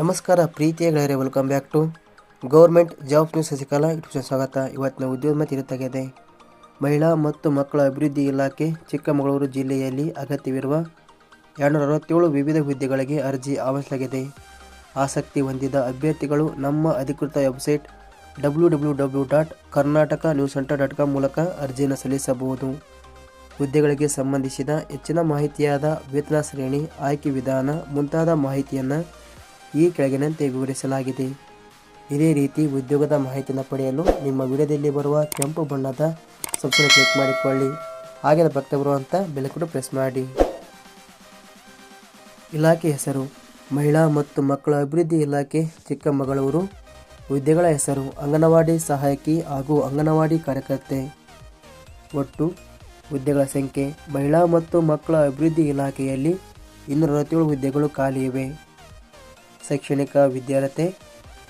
ನಮಸ್ಕಾರ ಪ್ರೀತಿಯ ಗೆಳೆಯರೆ welcome back to government job news Sasikala YouTube ಸ್ವಾಗತ. ಇವತ್ತಿನ ಉದ್ಯೋಗ ಮತ್ತು ಇರುತ್ತಾಗಿದೆ ಮಹಿಳಾ ಮತ್ತು ಮಕ್ಕಳ ಅಭಿವೃದ್ಧಿ ಇಲಾಖೆ ಚಿಕ್ಕಮಗಳೂರು ಜಿಲ್ಲೆಯಲ್ಲಿ ಅಗತ್ಯವಿರುವ ಎರಡುನೂರ ಅರವತ್ತೇಳು ವಿವಿಧ ಹುದ್ದೆಗಳಿಗೆ ಅರ್ಜಿ ಆವರಿಸಲಾಗಿದೆ. ಆಸಕ್ತಿ ಹೊಂದಿದ ಅಭ್ಯರ್ಥಿಗಳು ನಮ್ಮ ಅಧಿಕೃತ website W W W dot Karnataka news centre dot com ಮೂಲಕ ಅರ್ಜಿಯನ್ನು ಸಲ್ಲಿಸಬಹುದು. ಹುದ್ದೆಗಳಿಗೆ ಸಂಬಂಧಿಸಿದ ಹೆಚ್ಚಿನ ಮಾಹಿತಿಯಾದ ವೇತನ ಶ್ರೇಣಿ ಆಯ್ಕೆ ವಿಧಾನ ಮುಂತಾದ ಮಾಹಿತಿಯನ್ನು ಈ ಕೆಳಗಿನಂತೆ ವಿವರಿಸಲಾಗಿದೆ. ಇದೇ ರೀತಿ ಉದ್ಯೋಗದ ಮಾಹಿತಿಯನ್ನು ಪಡೆಯಲು ನಿಮ್ಮ ವಿಡಿಯೋದಲ್ಲಿ ಬರುವ ಕೆಂಪು ಬಣ್ಣದ ಸಬ್ಸ್ಕ್ರೈಬ್ ಕ್ಲಿಕ್ ಮಾಡಿಕೊಳ್ಳಿ. ಹಾಗೆ ಬರ್ತಾ ಬರುವಂಥ ಬೆಳಕು ಪ್ರೆಸ್ ಮಾಡಿ. ಇಲಾಖೆ ಹೆಸರು, ಮಹಿಳಾ ಮತ್ತು ಮಕ್ಕಳ ಅಭಿವೃದ್ಧಿ ಇಲಾಖೆ, ಚಿಕ್ಕಮಗಳೂರು. ಹುದ್ದೆಗಳ ಹೆಸರು, ಅಂಗನವಾಡಿ ಸಹಾಯಕಿ ಹಾಗೂ ಅಂಗನವಾಡಿ ಕಾರ್ಯಕರ್ತೆ. ಒಟ್ಟು ಹುದ್ದೆಗಳ ಸಂಖ್ಯೆ, ಮಹಿಳಾ ಮತ್ತು ಮಕ್ಕಳ ಅಭಿವೃದ್ಧಿ ಇಲಾಖೆಯಲ್ಲಿ ಇನ್ನೂರ ಅರವತ್ತೇಳು ಹುದ್ದೆಗಳು ಖಾಲಿ ಇವೆ. ಶೈಕ್ಷಣಿಕ ವಿದ್ಯಾರ್ಹತೆ,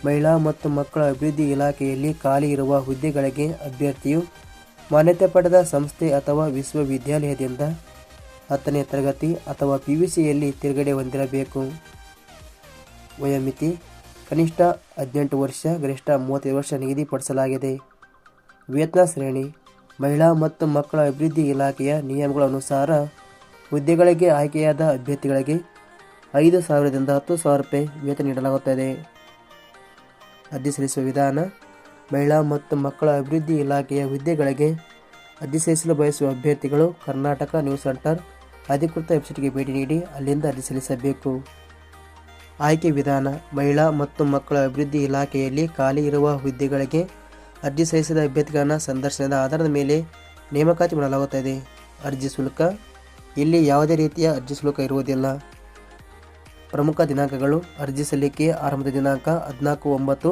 ಮಹಿಳಾ ಮತ್ತು ಮಕ್ಕಳ ಅಭಿವೃದ್ಧಿ ಇಲಾಖೆಯಲ್ಲಿ ಖಾಲಿ ಇರುವ ಹುದ್ದೆಗಳಿಗೆ ಅಭ್ಯರ್ಥಿಯು ಮಾನ್ಯತೆ ಪಡೆದ ಸಂಸ್ಥೆ ಅಥವಾ ವಿಶ್ವವಿದ್ಯಾಲಯದಿಂದ ಹತ್ತನೇ ತರಗತಿ ಅಥವಾ ಪಿ ಯು ಸಿಯಲ್ಲಿ ತಿರುಗಡೆ ಹೊಂದಿರಬೇಕು. ವಯೋಮಿತಿ, ಕನಿಷ್ಠ ಹದಿನೆಂಟು ವರ್ಷ, ಗರಿಷ್ಠ ಮೂವತ್ತೈದು ವರ್ಷ ನಿಗದಿಪಡಿಸಲಾಗಿದೆ. ವೇತನ ಶ್ರೇಣಿ ಮಹಿಳಾ ಮತ್ತು ಮಕ್ಕಳ ಅಭಿವೃದ್ಧಿ ಇಲಾಖೆಯ ನಿಯಮಗಳ ಅನುಸಾರ ಹುದ್ದೆಗಳಿಗೆ ಆಯ್ಕೆಯಾದ ಅಭ್ಯರ್ಥಿಗಳಿಗೆ ಐದು ಸಾವಿರದಿಂದ ಹತ್ತು ಸಾವಿರ ರೂಪಾಯಿ ವೇತನ ನೀಡಲಾಗುತ್ತದೆ. ಅರ್ಜಿ ಸಲ್ಲಿಸುವ ವಿಧಾನ, ಮಹಿಳಾ ಮತ್ತು ಮಕ್ಕಳ ಅಭಿವೃದ್ಧಿ ಇಲಾಖೆಯ ಹುದ್ದೆಗಳಿಗೆ ಅರ್ಜಿ ಸಲ್ಲಿಸಲು ಬಯಸುವ ಅಭ್ಯರ್ಥಿಗಳು ಕರ್ನಾಟಕ ನ್ಯೂಸ್ ಸೆಂಟರ್ ಅಧಿಕೃತ ವೆಬ್ಸೈಟ್ಗೆ ಭೇಟಿ ನೀಡಿ ಅಲ್ಲಿಂದ ಅರ್ಜಿ ಸಲ್ಲಿಸಬೇಕು ಆಯ್ಕೆ ವಿಧಾನ, ಮಹಿಳಾ ಮತ್ತು ಮಕ್ಕಳ ಅಭಿವೃದ್ಧಿ ಇಲಾಖೆಯಲ್ಲಿ ಖಾಲಿ ಇರುವ ಹುದ್ದೆಗಳಿಗೆ ಅರ್ಜಿ ಸಲ್ಲಿಸಿದ ಅಭ್ಯರ್ಥಿಗಳನ್ನು ಸಂದರ್ಶನದ ಆಧಾರದ ಮೇಲೆ ನೇಮಕಾತಿ ಮಾಡಲಾಗುತ್ತದೆ. ಅರ್ಜಿ ಶುಲ್ಕ, ಇಲ್ಲಿ ಯಾವುದೇ ರೀತಿಯ ಅರ್ಜಿ ಶುಲ್ಕ ಇರುವುದಿಲ್ಲ. ಪ್ರಮುಖ ದಿನಾಂಕಗಳು ಅರ್ಜಿ ಸಲ್ಲಿಕೆ ಆರಂಭದ ದಿನಾಂಕ ಹದಿನಾಲ್ಕು ಒಂಬತ್ತು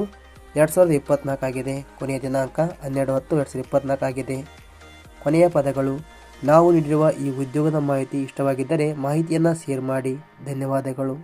ಎರಡು ಸಾವಿರದ ಇಪ್ಪತ್ತ್ನಾಲ್ಕು ಆಗಿದೆ. ಕೊನೆಯ ದಿನಾಂಕ ಹನ್ನೆರಡು ಹತ್ತು ಎರಡು ಸಾವಿರದ ಇಪ್ಪತ್ತ್ನಾಲ್ಕು ಆಗಿದೆ. ಕೊನೆಯ ಪದಗಳು, ನಾವು ನೀಡಿರುವ ಈ ಉದ್ಯೋಗದ ಮಾಹಿತಿ ಇಷ್ಟವಾಗಿದ್ದರೆ ಮಾಹಿತಿಯನ್ನು ಶೇರ್ ಮಾಡಿ. ಧನ್ಯವಾದಗಳು.